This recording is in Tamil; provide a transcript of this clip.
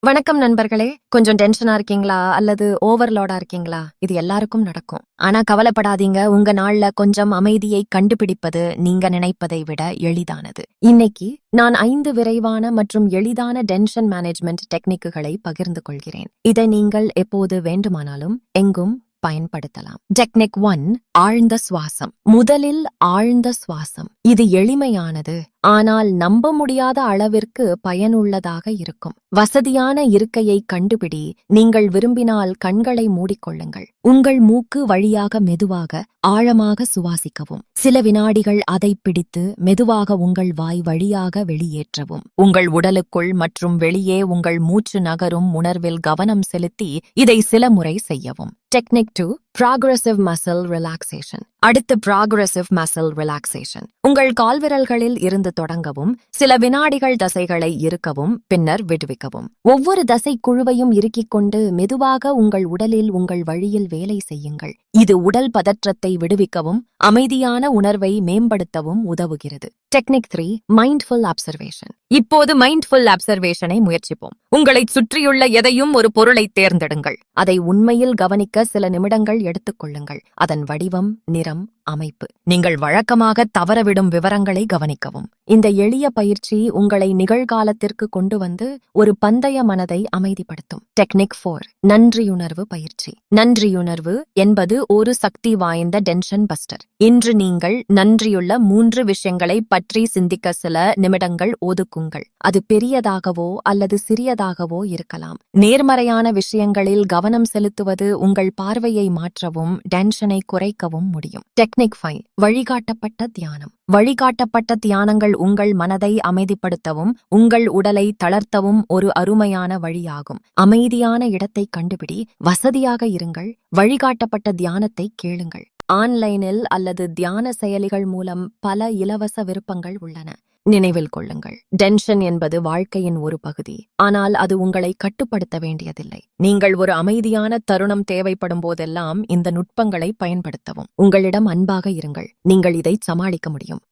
வணக்கம் நண்பர்களே. கொஞ்சம் டென்ஷனா இருக்கீங்களா? அல்லது ஓவர்லோடா இருக்கீங்களா? இது எல்லாருக்கும் நடக்கும். ஆனா கவலைப்படாதீங்க. உங்க நாள்ல கொஞ்சம் அமைதியை கண்டுபிடிப்பது நீங்க நினைப்பதை விட எளிதானது. இன்னைக்கு நான் ஐந்து விரைவான மற்றும் எளிதான டென்ஷன் மேனேஜ்மெண்ட் டெக்னிக்குகளை பகிர்ந்து கொள்கிறேன். இதை நீங்கள் எப்போது வேண்டுமானாலும் எங்கும் பயன்படுத்தலாம். டெக்னிக் ஒன் ஆழ்ந்த சுவாசம். முதலில் ஆழ்ந்த சுவாசம். இது எளிமையானது ஆனால் நம்ப முடியாத அளவிற்கு பயனுள்ளதாக இருக்கும். வசதியான இருக்கையை கண்டுபிடி நீங்கள் விரும்பினால் கண்களை மூடிக்கொள்ளுங்கள். உங்கள் மூக்கு வழியாக மெதுவாக ஆழமாக சுவாசிக்கவும். சில வினாடிகள் அதை பிடித்து மெதுவாக உங்கள் வாய் வழியாக வெளியேற்றவும். உங்கள் உடலுக்குள் மற்றும் வெளியே உங்கள் மூச்சு நகரும் உணர்வில் கவனம் செலுத்தி இதை சில முறை செய்யவும். Technique two progressive muscle relaxation அடுத்து ப்ராக்ரசிவ் மசில் ரிலாக்ஸேஷன் உங்கள் கால்விரல்களில் இருந்து தொடங்கவும் சில வினாடிகள் தசைகளை இறுக்கவும் பின்னர் விடுவிக்கவும். ஒவ்வொரு தசை குழுவையும் இறுக்கிக் கொண்டு மெதுவாக உங்கள் உடலில் உங்கள் வழியில் வேலை செய்யுங்கள். இது உடல் பதற்றத்தை விடுவிக்கவும் அமைதியான உணர்வை மேம்படுத்தவும் உதவுகிறது. டெக்னிக் த்ரீ மைண்ட்ஃபுல் அப்சர்வேஷன் இப்போது மைண்ட்ஃபுல் அப்சர்வேஷனை முயற்சிப்போம். உங்களை சுற்றியுள்ள எதையும் ஒரு பொருளை தேர்ந்தெடுங்கள். அதை உண்மையில் கவனிக்க சில நிமிடங்கள் எடுத்துக்கொள்ளுங்கள் அதன் வடிவம் நிறம் அமைப்பு. நீங்கள் வழக்கமாக தவறவிடும் விவரங்களை கவனிக்கவும். இந்த எளிய பயிற்சி உங்களை நிகழ்காலத்திற்கு கொண்டு வந்து ஒரு பந்தய மனதை அமைதிப்படுத்தும். டெக்னிக் ஃபோர் நன்றியுணர்வு பயிற்சி. நன்றியுணர்வு என்பது ஒரு சக்தி வாய்ந்த டென்ஷன் பஸ்டர். இன்று நீங்கள் நன்றியுள்ள மூன்று விஷயங்களை பற்றி சிந்திக்க சில நிமிடங்கள் ஒதுக்குங்கள். அது பெரியதாகவோ அல்லது சிறியதாகவோ இருக்கலாம். நேர்மறையான விஷயங்களில் கவனம் செலுத்துவது உங்கள் பார்வையை மாற்றவும் டென்ஷனை குறைக்கவும் முடியும். டெக்னிக் ஃபைவ் வழிகாட்டப்பட்ட தியானம். வழிகாட்டப்பட்ட தியானங்கள் உங்கள் மனதை அமைதிப்படுத்தவும் உங்கள் உடலை தளர்த்தவும் ஒரு அருமையான வழியாகும். அமைதியான இடத்தை கண்டுபிடி வசதியாக இருங்கள் வழிகாட்டப்பட்ட தியானத்தை கேளுங்கள். ஆன்லைனில் அல்லது தியான செயலிகள் மூலம் பல இலவச விருப்பங்கள் உள்ளன. நினைவில் கொள்ளுங்கள். டென்ஷன் என்பது வாழ்க்கையின் ஒரு பகுதி. ஆனால் அது உங்களை கட்டுப்படுத்த வேண்டியதில்லை. நீங்கள் ஒரு அமைதியான தருணம் தேவைப்படும் போதெல்லாம் இந்த நுட்பங்களை பயன்படுத்தவும். உங்களிடம் அன்பாக இருங்கள். நீங்கள் இதை சமாளிக்க முடியும்.